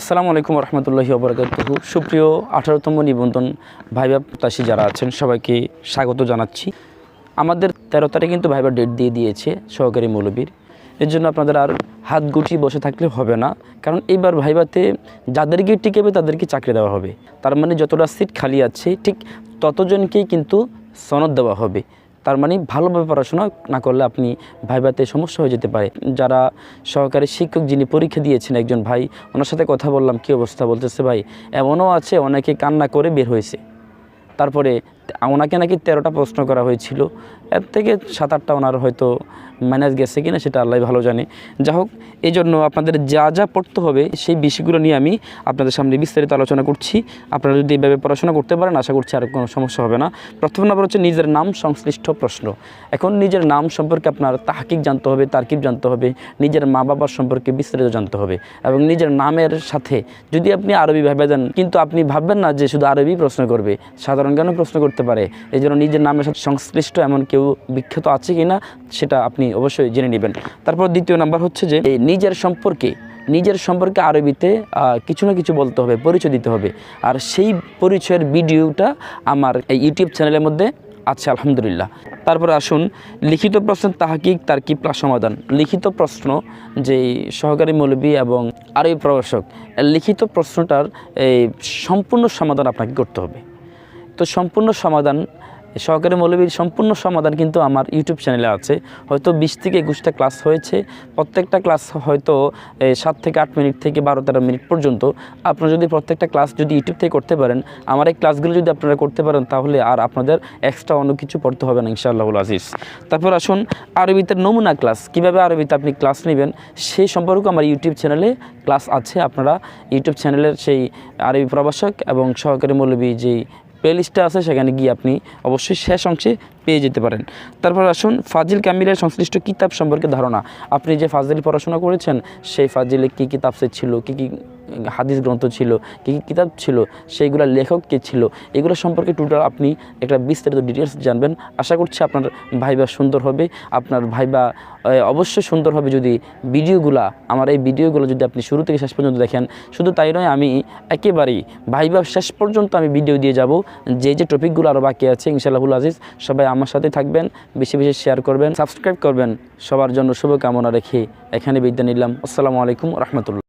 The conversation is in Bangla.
আসসালামু আলাইকুম রহমতুল্লাহি ওবরাকাতুহু। সুপ্রিয় আঠারোতম নিবন্ধন ভাইবা প্রত্যাশী যারা আছেন, সবাইকে স্বাগত জানাচ্ছি। আমাদের তেরো তারিখে কিন্তু ভাইবা ডেট দিয়ে দিয়েছে সহকারী মৌলবীর। এর জন্য আপনাদের আর হাত গুটিয়ে বসে থাকলে হবে না। কারণ এইবার ভাইবাতে যাদেরকে টিকেবে তাদেরকে চাকরি দেওয়া হবে। তার মানে যতটা সিট খালি আছে, ঠিক ততজনকেই কিন্তু সনদ দেওয়া হবে। তার মানে ভালোভাবে পড়াশোনা না করলে আপনি ভাইভাতে সমস্যা হয়ে যেতে পারে। যারা সহকারী শিক্ষক যিনি পরীক্ষা দিয়েছেন একজন ভাই, ওনার সাথে কথা বললাম, কী অবস্থা বলতেছে ভাই? এমনও আছে, অনেকে কান্না করে বের হয়েছে। তারপরে ওনাকে নাকি তেরোটা প্রশ্ন করা হয়েছিল। এর থেকে সাত আটটা ওনার হয়তো ম্যানেজ গেছে কিনা সেটা আল্লাহ ভালো জানে। যা হোক এই জন্য আপনাদের যা যা পড়তে হবে সেই বিষয়গুলো নিয়ে আমি আপনাদের সামনে বিস্তারিত আলোচনা করছি। আপনারা যদি এইভাবে পড়াশোনা করতে পারেন, আশা করছি আর কোনো সমস্যা হবে না। প্রথম নম্বর হচ্ছে নিজের নাম সংশ্লিষ্ট প্রশ্ন। এখন নিজের নাম সম্পর্কে আপনার তাহাকিক জানতে হবে, তার্কিব জানতে হবে, নিজের মা বাবার সম্পর্কে বিস্তারিত জানতে হবে এবং নিজের নামের সাথে যদি আপনি আরবি ভেবে দেন কিন্তু আপনি ভাববেন না যে শুধু আরবি প্রশ্ন করবে, সাধারণ জ্ঞানও প্রশ্ন করতে পারে। এই জন্য নিজের নামের সাথে সংশ্লিষ্ট এমন কেউ বিখ্যাত আছে কি না সেটা আপনি অবশ্যই জেনে নেবেন। তারপর দ্বিতীয় নাম্বার হচ্ছে যে নিজের সম্পর্কে নিজের সম্পর্কে আরবিতে কিছু না কিছু বলতে হবে, পরিচয় দিতে হবে। আর সেই পরিচয়ের ভিডিওটা আমার এই ইউটিউব চ্যানেলের মধ্যে আছে, আলহামদুলিল্লাহ। তারপরে আসুন, লিখিত প্রশ্ন তাহাকিক তার কি সমাধান? লিখিত প্রশ্ন যে সহকারী মৌলবী এবং আরবি এর লিখিত প্রশ্নটার এই সম্পূর্ণ সমাধান আপনাকে করতে হবে। তো সম্পূর্ণ সমাধান, সহকারী মৌলবীর সম্পূর্ণ সমাধান কিন্তু আমার ইউটিউব চ্যানেলে আছে। হয়তো বিশ থেকে একুশটা ক্লাস হয়েছে। প্রত্যেকটা ক্লাস হয়তো সাত থেকে আট মিনিট থেকে বারো তেরো মিনিট পর্যন্ত। আপনারা যদি প্রত্যেকটা ক্লাস যদি ইউটিউব থেকে করতে পারেন, আমার এই ক্লাসগুলো যদি আপনারা করতে পারেন, তাহলে আর আপনাদের এক্সট্রা অন্য কিছু পড়তে হবে না, ইনশাআল্লাহ আজিজ। তারপর আসুন আরবিতে নমুনা ক্লাস। কীভাবে আরবিতে আপনি ক্লাস নেবেন সেই সম্পর্কে আমার ইউটিউব চ্যানেলে ক্লাস আছে। আপনারা ইউটিউব চ্যানেলের সেই আরবি প্রভাষক এবং সহকারী মৌলবী যেই প্লেলিস্টে আছে সেখানে গিয়ে আপনি অবশ্যই শেষ অংশে পেয়ে যেতে পারেন। তারপর আসুন ফাজিল কামিলের সংশ্লিষ্ট কিতাব সম্পর্কে ধারণা। আপনি যে ফাজিল পড়াশোনা করেছেন, সেই ফাজিলে কী কিতাব সে ছিল, কী কী হাদিস গ্রন্থ ছিল, কী কী কিতাব ছিল, সেইগুলো লেখক কে ছিল, এগুলো সম্পর্কে টোটাল আপনি একটা বিস্তারিত ডিটেলস জানবেন। আশা করছি আপনার ভাইবা সুন্দর হবে। আপনার ভাইবা অবশ্যই সুন্দর হবে যদি ভিডিওগুলা, আমার এই ভিডিওগুলো যদি আপনি শুরু থেকে শেষ পর্যন্ত দেখেন। শুধু তাই নয়, আমি একেবারেই ভাইবা শেষ পর্যন্ত আমি ভিডিও দিয়ে যাব। যে যে টপিকগুলো আরও বাকি আছে ইনশাআল্লাহুল আজিজ, সবাই আমার সাথে থাকবেন, বেশি বেশি শেয়ার করবেন সাবস্ক্রাইব করবেন। সবার জন্য শুভকামনা রেখে এখানে বিদ্যা নিলাম। আসসালামু আলাইকুম রহমতুল্লাহ।